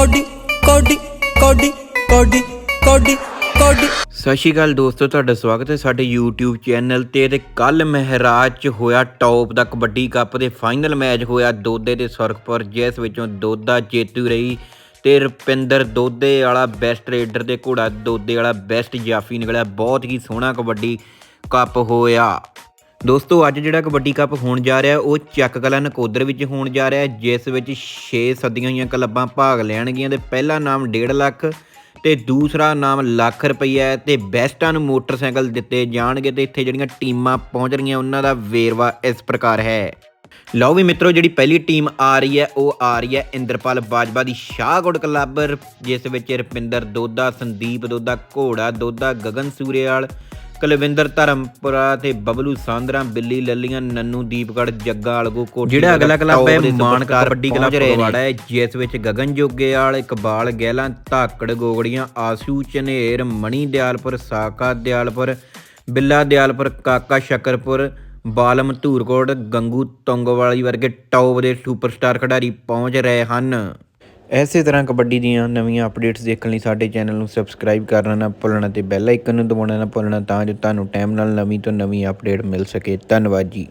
Cody ਕੋਡੀ ਕੋਡੀ ਕੋਡੀ ਕੋਡੀ ਕੋਡੀ। ਸਤਿ ਸ਼੍ਰੀ ਅਕਾਲ ਦੋਸਤੋ, ਤੁਹਾਡਾ ਸਵਾਗਤ ਹੈ ਸਾਡੇ YouTube ਚੈਨਲ ਤੇ ਤੇ ਕੱਲ ਮਹਿਰਾਜ ਚ ਹੋਇਆ ਟੌਪ ਦਾ ਕਬੱਡੀ ਕੱਪ ਦੇ ਫਾਈਨਲ ਮੈਚ ਹੋਇਆ ਦੋਦੇ ਤੇ ਸੁਰਖਪੁਰ, ਜਿਸ ਵਿੱਚੋਂ ਦੋਦਾ ਜੇਤੂ ਰਹੀ ਤੇ ਰੁਪਿੰਦਰ ਦੋਦੇ ਵਾਲਾ ਬੈਸਟ ਰੇਡਰ ਤੇ ਘੋੜਾ, ਦੋਦੇ ਵਾਲਾ ਬੈਸਟ ਜਾਫੀ ਨਿਕਲਿਆ। ਬਹੁਤ ਹੀ ਸੋਹਣਾ ਕਬੱਡੀ ਕੱਪ ਹੋਇਆ। ਦੋਸਤੋ, ਅੱਜ ਜਿਹੜਾ ਕਬੱਡੀ ਕੱਪ ਹੋਣ ਜਾ ਰਿਹਾ, ਉਹ ਚੱਕ ਕਲਾ ਨਕੋਦਰ ਵਿੱਚ ਹੋਣ ਜਾ ਰਿਹਾ ਜਿਸ ਵਿੱਚ 6 ਸਦੀਆਂ ਹੋਈਆਂ ਕਲੱਬਾਂ ਭਾਗ ਲੈਣਗੀਆਂ ਤੇ ਪਹਿਲਾ ਨਾਮ 1.5 ਲੱਖ ਤੇ ਦੂਸਰਾ ਨਾਮ ਲੱਖ ਰੁਪਈਆ ਹੈ ਤੇ ਬੈਸਟਾਂ ਨੂੰ ਮੋਟਰਸਾਈਕਲ ਦਿੱਤੇ ਜਾਣਗੇ ਤੇ ਇੱਥੇ ਜਿਹੜੀਆਂ ਟੀਮਾਂ ਪਹੁੰਚ ਰਹੀਆਂ, ਉਹਨਾਂ ਦਾ ਵੇਰਵਾ ਇਸ ਪ੍ਰਕਾਰ ਹੈ। ਲਓ ਵੀ ਮਿੱਤਰੋ, ਜਿਹੜੀ ਪਹਿਲੀ ਟੀਮ ਆ ਰਹੀ ਹੈ, ਉਹ ਆ ਰਹੀ ਹੈ ਇੰਦਰਪਾਲ ਬਾਜਵਾ ਦੀ ਸ਼ਾਹਗੁੜ ਕਲੱਬ, ਜਿਸ ਵਿੱਚ ਰੁਪਿੰਦਰ ਦੋਦਾ, ਸੰਦੀਪ ਦੋਦਾ, ਘੋੜਾ ਦੋਦਾ, ਗਗਨ ਸੂਰੇਵਾਲ ਕੁਲਵਿੰਦਰ ਧਰਮਪੁਰਾ ਤੇ ਬਬਲੂ ਸਾਂਦਰਾ ਬਿੱਲੀ ਲੱਲੀਆਂ ਨੰਨੂ ਦੀਪਗੜ ਜੱਗਾ ਅਲਗੋ ਕੋਟੀ ਜਿਹੜਾ ਅਗਲਾ ਕਲੱਬ ਹੈ ਮਾਨਕ ਕਬੱਡੀ ਕਲੱਬ ਫਗਵਾੜਾ ਹੈ ਜਿਸ ਵਿੱਚ ਗਗਨ ਜੋਗੇਵਾਲ ਇਕਬਾਲ ਗਹਿਲਾ ਧਾਕੜ ਗੋਗੜੀਆਂ ਆਸੂ ਚਨੇਰ ਮਣੀ ਦਿਆਲਪੁਰ ਸਾਕਾ ਦਿਆਲਪੁਰ ਬਿੱਲਾ ਦਿਆਲਪੁਰ ਕਾਕਾ ਸ਼ਕਰਪੁਰ ਬਾਲਮ ਧੂਰਕੋਟ ਗੰਗੂ ਤੁੰਗਵਾਲੀ ਵਰਗੇ ਟੌਪ ਦੇ ਸੁਪਰਸਟਾਰ ਖਿਡਾਰੀ ਪਹੁੰਚ ਰਹੇ ਹਨ। ਐਸੇ ਤਰ੍ਹਾਂ ਕਬੱਡੀ ਦੀਆਂ ਨਵੀਆਂ ਅਪਡੇਟਸ ਦੇਖਣ ਲਈ ਸਾਡੇ ਚੈਨਲ ਨੂੰ ਸਬਸਕ੍ਰਾਈਬ ਕਰਨਾ ਨਾ ਭੁੱਲਣਾ ਤੇ ਬੈਲ ਆਈਕਨ ਨੂੰ ਦਬਾਉਣਾ ਨਾ ਭੁੱਲਣਾ ਤਾਂ ਜੋ ਤੁਹਾਨੂੰ ਟਾਈਮ ਨਾਲ ਨਵੀਂ ਤੋਂ ਨਵੀਂ ਅਪਡੇਟ ਮਿਲ ਸਕੇ। ਧੰਨਵਾਦ ਜੀ।